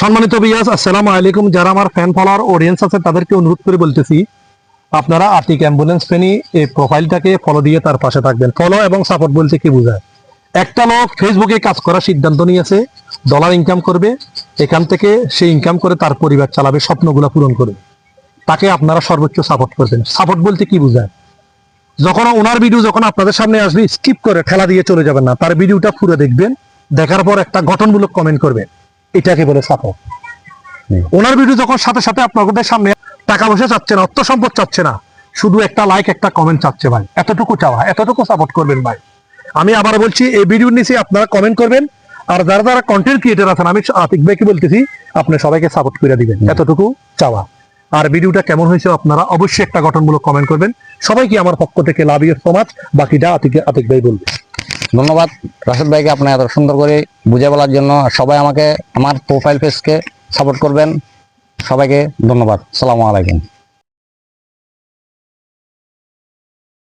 সম্মানিত বিয়াস আসসালামু আলাইকুম। যারা আমার ফ্যান ফলোয়ার অডিয়েন্স আছে, তাদেরকে অনুরোধ করে বলতেছি, আপনারা আতিক অ্যাম্বুলেন্স ফেনি এই প্রোফাইলটাকে ফলো দিয়ে তার পাশে থাকবেন। ফলো এবং সাপোর্ট বলতে কি বোঝায়? একটা লোক ফেসবুকে কাজ করার সিদ্ধান্ত নিয়েছে ডলার ইনকাম করবে, এখান থেকে সে ইনকাম করে তার পরিবার চালাবে, স্বপ্নগুলো পূরণ করবে। তাকে আপনারা সর্বোচ্চ সাপোর্ট করবেন। সাপোর্ট বলতে কি বোঝায়? যখন ওনার ভিডিও যখন আপনাদের সামনে আসবে স্কিপ করে ঠেলা দিয়ে চলে যাবেন না। তার ভিডিওটা পুরো দেখবেন, দেখার পর একটা গঠনমূলক কমেন্ট করবেন। এটাকে বলে সাপোর্ট ওনার ভিডিও যখন সাথে সাথে আপনাদের সামনে টাকা পয়সা চাচ্ছে না অর্থ সম্পদ চাচ্ছে না শুধু একটা লাইক একটা কমেন্ট চাচ্ছে ভাই। এতটুকু চাওয়া এতটুকু সাপোর্ট করবেন ভাই। আমি আবার বলছি এই ভিডিওর নিচে আপনারা কমেন্ট করবেন আর যারা যারা কন্টেন্ট ক্রিয়েটার আছেন আমি আতিক ভাইকে বলতেছি আপনি সবাইকে সাপোর্ট করে দিবেন। এতটুকু চাওয়া। আর ভিডিওটা কেমন হয়েছে আপনারা অবশ্যই একটা গঠনমূলক কমেন্ট করবেন। সবাইকে আমার পক্ষ থেকে লাভ ইউ সো মাচ বাকিটা আতিক আতিক ভাই বলবে। ধন্যবাদ। রাশেদ ভাইকে আপনি এত সুন্দর করে বুঝে বলার জন্য সবাই আমাকে, আমার প্রোফাইল পেজকে সাপোর্ট করবেন। সবাইকে ধন্যবাদ। সালামু আলাইকুম।